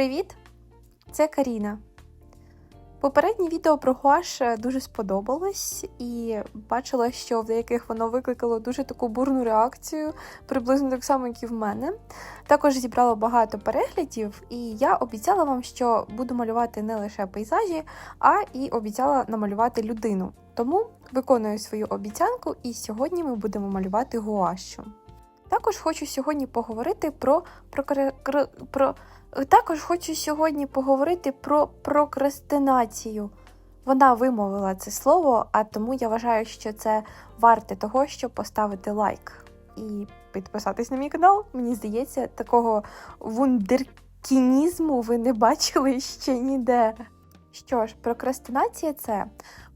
Привіт! Це Каріна. Попереднє відео про гуаш е, дуже сподобалось, і бачила, що в деяких воно викликало дуже таку бурну реакцію, приблизно так само, як і в мене. Також зібрало багато переглядів, і я обіцяла вам, що буду малювати не лише пейзажі, а і обіцяла намалювати людину. Тому виконую свою обіцянку, і сьогодні ми будемо малювати гуашу. Також хочу сьогодні поговорити про, про, про також хочу сьогодні поговорити про прокрастинацію. Вона вимовила це слово, а тому я вважаю, що це варте того, щоб поставити лайк і підписатись на мій канал. Мені здається, такого вундеркінізму ви не бачили ще ніде. Що ж, прокрастинація це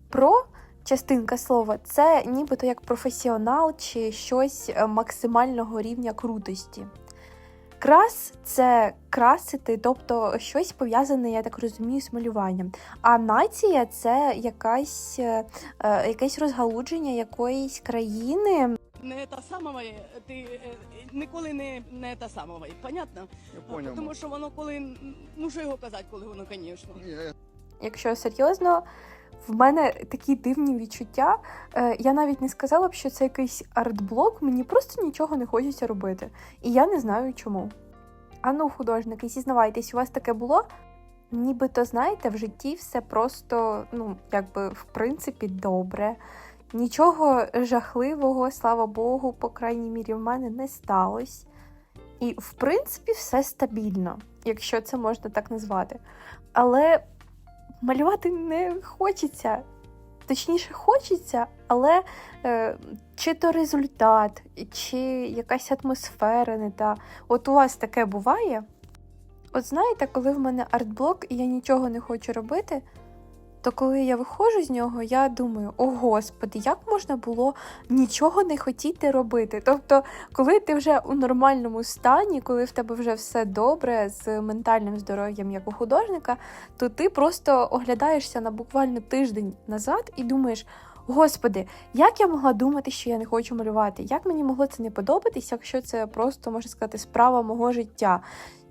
про частинка слова, це нібито як професіонал чи щось е, максимального рівня крутості. Крас це красити, тобто щось пов'язане, я так розумію, з малюванням. А нація це якась, е, е, якесь розгалудження якоїсь країни. Не та сама, ти е, ніколи не, не та сама, понятно? Я понял. Тому що воно коли, ну що його казати, коли воно, звісно. Якщо серйозно, в мене такі дивні відчуття. Е, Я навіть не сказала б, що це якийсь артблок, мені просто нічого не хочеться робити. І я не знаю чому. Ану, художники, зізнавайтесь, у вас таке було? Нібито, знаєте, в житті все просто, ну, якби, в принципі, добре. Нічого жахливого, слава Богу, по крайній мірі, в мене не сталося. І, в принципі, все стабільно, якщо це можна так назвати. Але малювати не хочеться. Точніше, хочеться, але е, чи то результат, чи якась атмосфера не та. От у вас таке буває? От знаєте, коли в мене артблок і я нічого не хочу робити, то коли я виходжу з нього, я думаю: о господи, як можна було нічого не хотіти робити? Тобто, коли ти вже у нормальному стані, коли в тебе вже все добре з ментальним здоров'ям як у художника, то ти просто оглядаєшся на буквально тиждень назад і думаєш. Господи, як я могла думати, що я не хочу малювати? Як мені могло це не подобатись, якщо це просто можна сказати справа мого життя?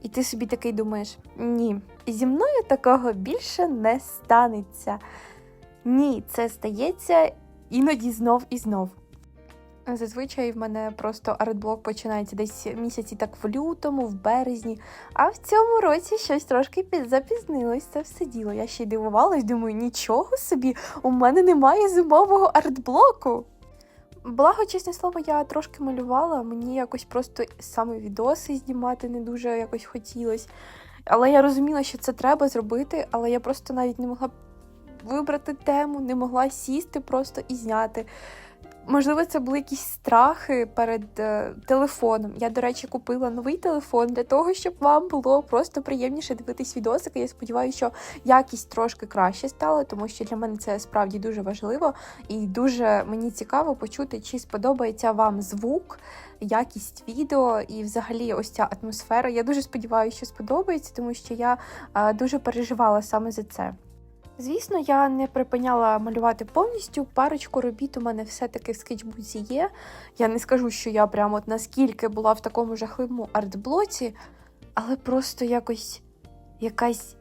І ти собі такий думаєш: ні, зі мною такого більше не станеться. Ні, це стається іноді знов і знов. Зазвичай в мене просто артблок починається десь місяці так в лютому, в березні. А в цьому році щось трошки підзапізнилось це все діло. Я ще й дивувалась, думаю, нічого собі, у мене немає зимового артблоку. Благо, чесне слово, я трошки малювала, мені якось просто саме відоси знімати не дуже якось хотілось. Але я розуміла, що це треба зробити, але я просто навіть не могла вибрати тему, не могла сісти просто і зняти. Можливо, це були якісь страхи перед е, телефоном. Я, до речі, купила новий телефон для того, щоб вам було просто приємніше дивитись відосики. Я сподіваюся, що якість трошки краще стала, тому що для мене це справді дуже важливо і дуже мені цікаво почути, чи сподобається вам звук, якість відео і взагалі ось ця атмосфера. Я дуже сподіваюся, що сподобається, тому що я е, дуже переживала саме за це. Звісно, я не припиняла малювати повністю. Парочку робіт у мене все-таки в скетчбуці є. Я не скажу, що я прямо от наскільки була в такому жахливому артблоці, але просто якось якась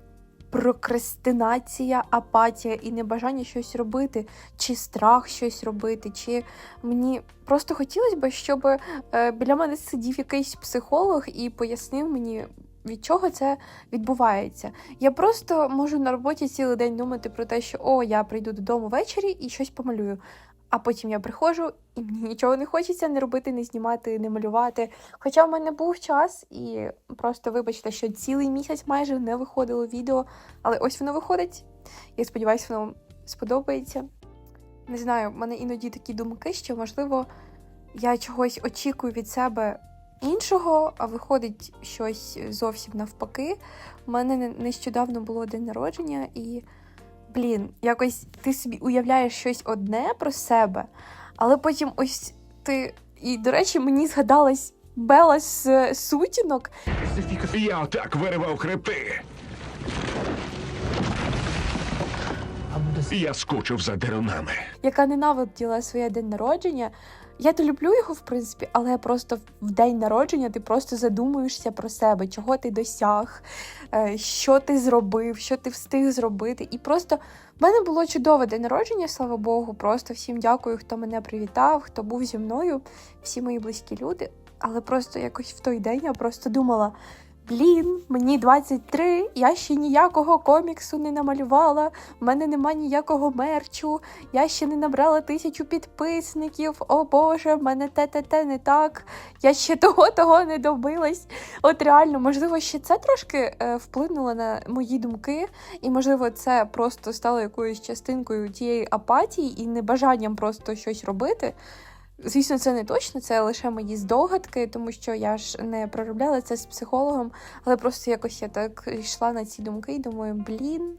прокрастинація, апатія і небажання щось робити, чи страх щось робити, чи мені просто хотілося б, щоб е, біля мене сидів якийсь психолог і пояснив мені. Від чого це відбувається? Я просто можу на роботі цілий день думати про те, що о, я прийду додому ввечері і щось помалюю. А потім я приходжу, і мені нічого не хочеться не робити, не знімати, не малювати. Хоча в мене був час, і просто вибачте, що цілий місяць майже не виходило відео, але ось воно виходить. Я сподіваюся, воно сподобається. Не знаю, в мене іноді такі думки, що можливо я чогось очікую від себе іншого, а виходить щось зовсім навпаки. У мене не- нещодавно було день народження, і, блін, якось ти собі уявляєш щось одне про себе, але потім ось ти. І, до речі, мені згадалась Бела з сутінок, Я отак виривав хребти. Я скучив за дерунами. яка ненавиділа своє день народження. Я то люблю його, в принципі, але просто в день народження ти просто задумуєшся про себе, чого ти досяг, е, що ти зробив, що ти встиг зробити. І просто в мене було чудове день народження, слава Богу. Просто всім дякую, хто мене привітав, хто був зі мною, всі мої близькі люди. Але просто якось в той день я просто думала. Блін, мені 23, я ще ніякого коміксу не намалювала, в мене нема ніякого мерчу, я ще не набрала тисячу підписників. О Боже, в мене те те те не так. Я ще того того не добилась. От реально, можливо, ще це трошки е, вплинуло на мої думки, і можливо, це просто стало якоюсь частинкою тієї апатії і небажанням просто щось робити. Звісно, це не точно, це лише мої здогадки, тому що я ж не проробляла це з психологом, але просто якось я так йшла на ці думки і думаю, блін.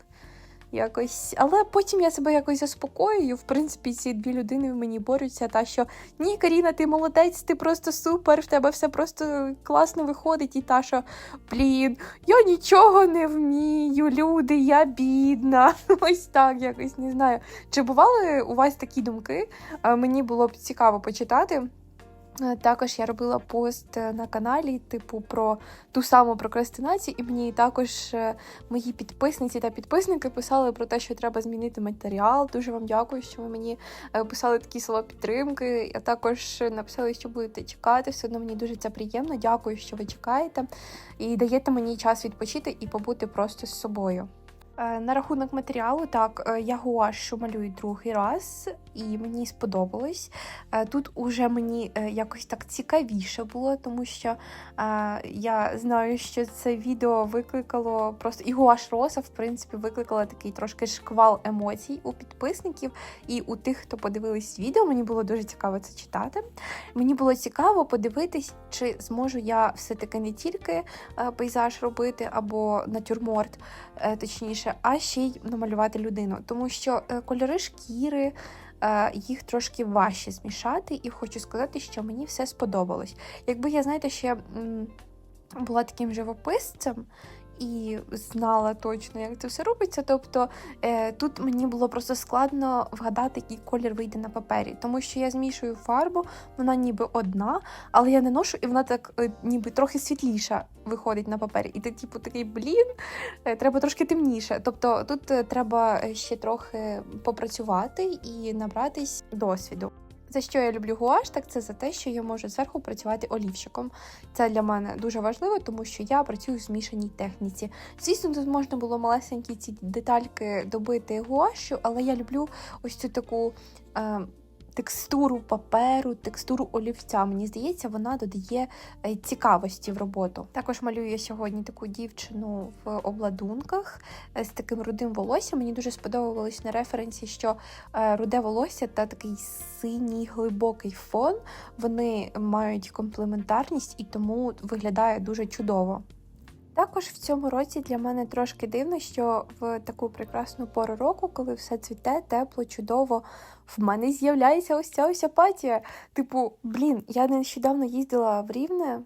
Якось, але потім я себе якось заспокоюю. В принципі, ці дві людини в мені борються. Та що ні, Каріна, ти молодець, ти просто супер, в тебе все просто класно виходить. І та, що блін, я нічого не вмію, люди, я бідна. Ось так якось не знаю. Чи бували у вас такі думки? Е, Мені було б цікаво почитати. Е, Також я робила пост е, на каналі, типу, про ту саму прокрастинацію, і мені також е, мої підписниці та підписники писали про те, що треба змінити матеріал. Дуже вам дякую, що ви мені писали такі слова підтримки. Я також написала, що будете чекати. Все одно мені дуже це приємно. Дякую, що ви чекаєте і даєте мені час відпочити і побути просто з собою. На рахунок матеріалу, так, я гуашу малюю другий раз, і мені сподобалось. Е, Тут уже мені е, якось так цікавіше було, тому що е, я знаю, що це відео викликало просто і гуаш роса, в принципі, викликала такий трошки шквал емоцій у підписників і у тих, хто подивились відео. Мені було дуже цікаво це читати. Мені було цікаво подивитись, чи зможу я все-таки не тільки пейзаж робити або натюрморт, точніше, а ще й намалювати людину, тому що кольори шкіри. Е, Їх трошки важче змішати, і хочу сказати, що мені все сподобалось. Якби я, знаєте, ще була таким живописцем і знала точно, як це все робиться. Тобто е, тут мені було просто складно вгадати, який колір вийде на папері, тому що я змішую фарбу, вона ніби одна, але я не ношу, і вона так е, ніби трохи світліша виходить на папері. І ти, типу, такий блін, е, треба трошки темніше. Тобто тут треба ще трохи попрацювати і набратись досвіду. За що я люблю гуаш, так це за те, що я можу зверху працювати олівчиком. Це для мене дуже важливо, тому що я працюю в змішаній техніці. Звісно, тут можна було малесенькі ці детальки добити гуашю, але я люблю ось цю таку. Е, Текстуру паперу, текстуру олівця. Мені здається, вона додає е, цікавості в роботу. Також малюю я сьогодні таку дівчину в обладунках е, з таким рудим волоссям. Мені дуже сподобалось на референсі, що е, руде волосся та такий синій глибокий фон. Вони мають комплементарність і тому виглядає дуже чудово. Також в цьому році для мене трошки дивно, що в таку прекрасну пору року, коли все цвіте, тепло, чудово, в мене з'являється ось ця ось апатія. Типу, блін, я нещодавно їздила в Рівне.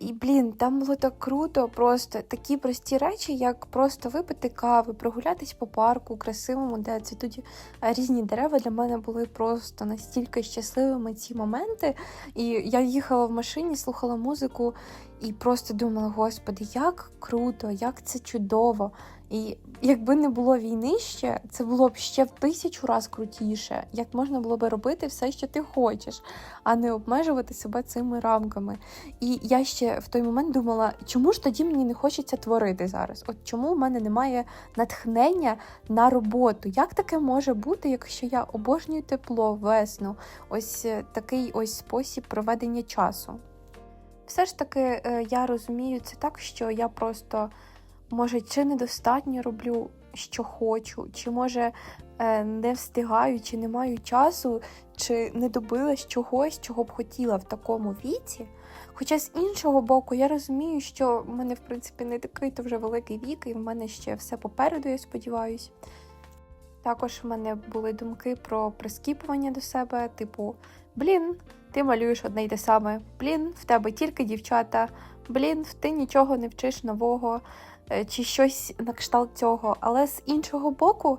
І, блін, там було так круто, просто такі прості речі, як просто випити кави, прогулятись по парку красивому, де цвітуть а, різні дерева. Для мене були просто настільки щасливими ці моменти. І я їхала в машині, слухала музику і просто думала: Господи, як круто, як це чудово. І якби не було війни ще, це було б ще в тисячу раз крутіше, як можна було би робити все, що ти хочеш, а не обмежувати себе цими рамками. І я ще в той момент думала, чому ж тоді мені не хочеться творити зараз? От чому в мене немає натхнення на роботу? Як таке може бути, якщо я обожнюю тепло, весну, ось е, такий ось спосіб проведення часу? Все ж таки, е, я розумію це так, що я просто може чи недостатньо роблю, що хочу, чи може е, не встигаю, чи не маю часу, чи не добилась чогось, чого б хотіла в такому віці. Хоча з іншого боку, я розумію, що в мене, в принципі, не такий то вже великий вік, і в мене ще все попереду, я сподіваюсь. Також в мене були думки про прискіпування до себе, типу, блін, ти малюєш одне й те саме, блін, в тебе тільки дівчата, блін, ти нічого не вчиш нового, чи щось на кшталт цього. Але з іншого боку,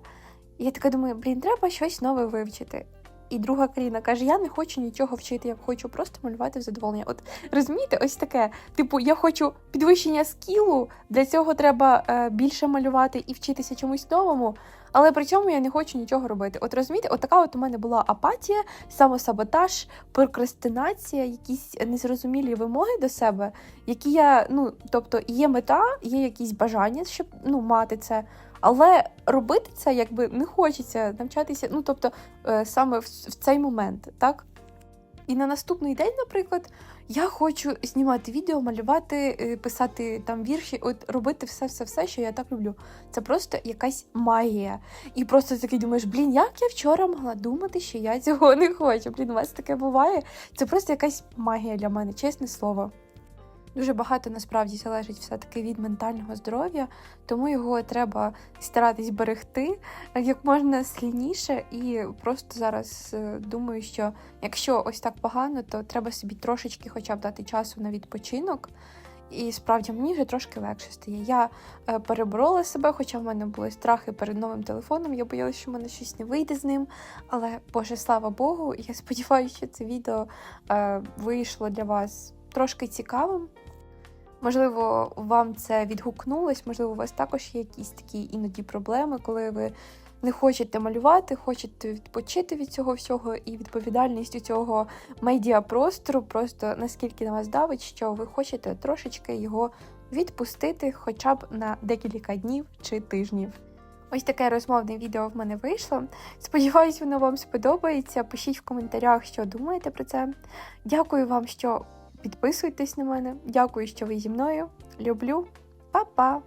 я така думаю, блін, треба щось нове вивчити. І друга Каріна каже: Я не хочу нічого вчити, я хочу просто малювати задоволення. От розумієте, ось таке. Типу, я хочу підвищення скілу, для цього треба е, більше малювати і вчитися чомусь новому. Але при цьому я не хочу нічого робити. От розумієте, от така от у мене була апатія, самосаботаж, прокрастинація, якісь незрозумілі вимоги до себе, які я, ну тобто, є мета, є якісь бажання, щоб ну мати це. Але робити це якби не хочеться навчатися, ну тобто е, саме в, цей момент, так? І на наступний день, наприклад, я хочу знімати відео, малювати, е, писати там вірші, от робити все, все, все, що я так люблю. Це просто якась магія. І просто такий думаєш, блін, як я вчора могла думати, що я цього не хочу. Блін, у вас таке буває. Це просто якась магія для мене, чесне слово. Дуже багато насправді залежить все-таки від ментального здоров'я, тому його треба старатись берегти е, як можна сильніше. І просто зараз е, думаю, що якщо ось так погано, то треба собі трошечки хоча б дати часу на відпочинок. І справді мені вже трошки легше стає. Я е, переборола себе, хоча в мене були страхи перед новим телефоном. Я боялася, що в мене щось не вийде з ним. Але Боже, слава Богу, я сподіваюся, що це відео вийшло для вас трошки цікавим. Можливо, вам це відгукнулось, можливо, у вас також є якісь такі іноді проблеми, коли ви не хочете малювати, хочете відпочити від цього всього, і відповідальність у цього медіапростору просто наскільки на вас давить, що ви хочете трошечки його відпустити хоча б на декілька днів чи тижнів. Ось таке розмовне відео в мене вийшло. Сподіваюсь, воно вам сподобається. Пишіть в коментарях, що думаєте про це. Дякую вам, що підписуєтесь на мене. Дякую, що ви зі мною. Люблю. Па-па!